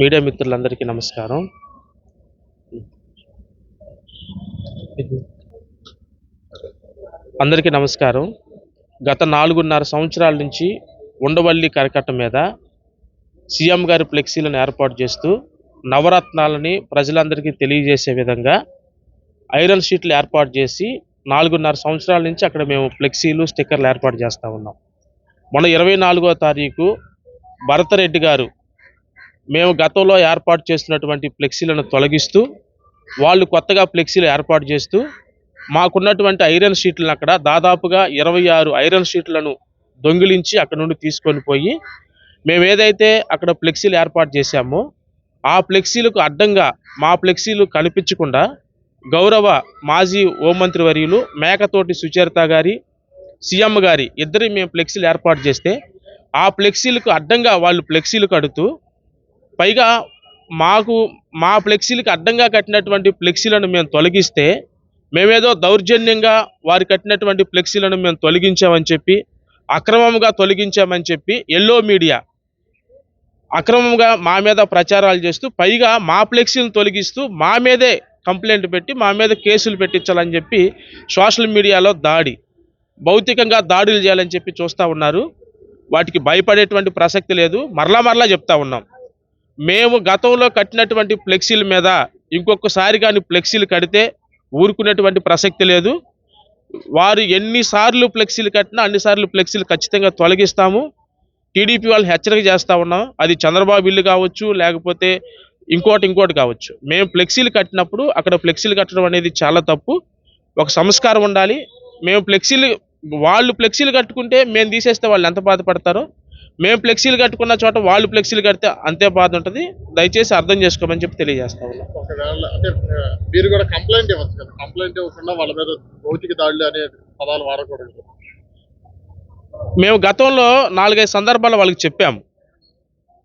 Media మిత్రులందరికీ నమస్కారం. అందరికీ నమస్కారం. గత నాలుగున్నర సంవత్సరాల నుంచి ఉండవల్లి కరకట్ట మీద సీఎం గారి ఫ్లెక్సీలను ఏర్పాటు చేస్తూ నవరత్నాలని ప్రజలందరికీ తెలియజేసే విధంగా ఐరన్ షీట్లు ఏర్పాటు చేసి నాలుగున్నర సంవత్సరాల నుంచి అక్కడ మేము ఫ్లెక్సీలు స్టిక్కర్లు ఏర్పాటు చేస్తూ ఉన్నాం. మొన్న ఇరవై నాలుగో తారీఖు భరతరెడ్డి గారు మేము గతంలో ఏర్పాటు చేస్తున్నటువంటి ఫ్లెక్సీలను తొలగిస్తూ వాళ్ళు కొత్తగా ఫ్లెక్సీలు ఏర్పాటు చేస్తూ మాకున్నటువంటి ఐరన్ షీట్లను అక్కడ దాదాపుగా ఇరవై ఆరు ఐరన్ షీట్లను దొంగిలించి అక్కడ నుండి తీసుకొని పోయి మేము ఏదైతే అక్కడ ఫ్లెక్సీలు ఏర్పాటు చేశామో ఆ ఫ్లెక్సీలకు అడ్డంగా మా ఫ్లెక్సీలు కనిపించకుండా గౌరవ మాజీ హోంమంత్రి వర్యులు మేకతోటి సుచరిత గారి సీఎం గారి ఇద్దరి మేము ఫ్లెక్సీలు ఏర్పాటు చేస్తే ఆ ఫ్లెక్సీలకు అడ్డంగా వాళ్ళు ఫ్లెక్సీలు కడుతూ పైగా మాకు మా ఫ్లెక్సీలకు అడ్డంగా కట్టినటువంటి ఫ్లెక్సీలను మేము తొలగిస్తే మేమేదో దౌర్జన్యంగా వారు కట్టినటువంటి ఫ్లెక్సీలను మేము తొలగించామని చెప్పి అక్రమంగా తొలగించామని చెప్పి ఎల్లో మీడియా అక్రమంగా మా మీద ప్రచారాలు చేస్తూ పైగా మా ఫ్లెక్సీని తొలగిస్తూ మా మీదే కంప్లైంట్ పెట్టి మా మీద కేసులు పెట్టించాలని చెప్పి సోషల్ మీడియాలో దాడి భౌతికంగా దాడులు చేయాలని చెప్పి చూస్తూ ఉన్నారు. వాటికి భయపడేటువంటి ప్రసక్తి లేదు. మరలా మరలా చెప్తా ఉన్నాం. మేము గతంలో కట్టినటువంటి ఫ్లెక్సీల మీద ఇంకొకసారి కానీ ఫ్లెక్సీలు కడితే ఊరుకునేటువంటి ప్రసక్తి లేదు. వారు ఎన్నిసార్లు ఫ్లెక్సీలు కట్టినా అన్నిసార్లు ఫ్లెక్సీలు ఖచ్చితంగా తొలగిస్తాము. టీడీపీ వాళ్ళు హెచ్చరిక చేస్తూ ఉన్నాం. అది చంద్రబాబు ఇల్లు కావచ్చు లేకపోతే ఇంకోటి ఇంకోటి కావచ్చు. మేము ఫ్లెక్సీలు కట్టినప్పుడు అక్కడ ఫ్లెక్సీలు కట్టడం అనేది చాలా తప్పు. ఒక సంస్కారం ఉండాలి. మేము ఫ్లెక్సీలు వాళ్ళు ఫ్లెక్సీలు కట్టుకుంటే మేము తీసేస్తే వాళ్ళు ఎంత బాధపడతారో? మేము ఫ్లెక్సీలు కట్టుకున్న చోట వాళ్ళు ఫ్లెక్సీలు కడితే అంతే బాధ ఉంటుంది. దయచేసి అర్థం చేసుకోమని చెప్పి తెలియజేస్తా ఉన్నాం. మీరు కూడా కంప్లైంట్ ఇవ్వచ్చు కదా. కంప్లైంట్ ఇవ్వకుండా వాళ్ళ మీద భౌతిక దాడులు అనే పదాలు వాడకూడదు. మేము గతంలో నాలుగైదు సందర్భాల్లో వాళ్ళకి చెప్పాము.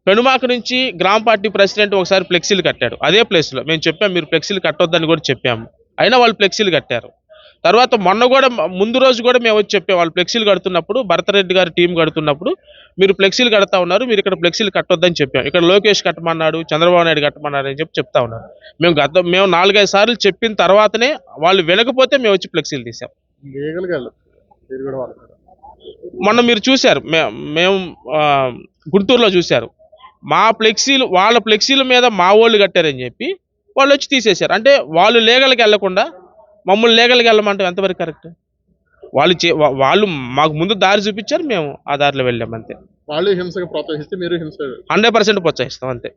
పెనుమాక నుంచి గ్రామ పార్టీ ప్రెసిడెంట్ ఒకసారి ఫ్లెక్సీలు కట్టాడు. అదే ప్లేస్లో మేము చెప్పాము మీరు ఫ్లెక్సీలు కట్టొద్దని కూడా చెప్పాము. అయినా వాళ్ళు ఫ్లెక్సీలు కట్టారు. తర్వాత మొన్న కూడా ముందు రోజు కూడా మేము వచ్చి చెప్పాము వాళ్ళు ఫ్లెక్సీలు కడుతున్నప్పుడు భరతరెడ్డి గారి టీం కడుతున్నప్పుడు మీరు ఫ్లెక్సీలు కడతా ఉన్నారు మీరు ఇక్కడ ఫ్లెక్సీలు కట్టొద్దని చెప్పాం. ఇక్కడ లోకేష్ కట్టమన్నాడు చంద్రబాబు నాయుడు కట్టమన్నాడు అని చెప్పి చెప్తా ఉన్నారు. మేము గత మేము నాలుగైదు సార్లు చెప్పిన తర్వాతనే వాళ్ళు వినకపోతే మేము వచ్చి ఫ్లెక్సీలు తీసాం. మొన్న మీరు చూశారు మే- మేము గుంటూరులో చూశారు. మా ఫ్లెక్సీలు వాళ్ళ ఫ్లెక్సీల మీద మా వాళ్ళు కట్టారని చెప్పి వాళ్ళు వచ్చి తీసేశారు. అంటే వాళ్ళు లీగల్కి వెళ్ళకుండా మమ్మల్ని లీగల్కి వెళ్ళమంటే ఎంతవరకు కరెక్ట్? వాళ్ళు చే వాళ్ళు మాకు ముందు దారి చూపించారు మేము ఆ దారిలో వెళ్ళాం అంతే. వాళ్ళు హింసకు ప్రోత్సహిస్తే మీరు హింస హండ్రెడ్ పర్సెంట్ ప్రోత్సహిస్తాం అంతే.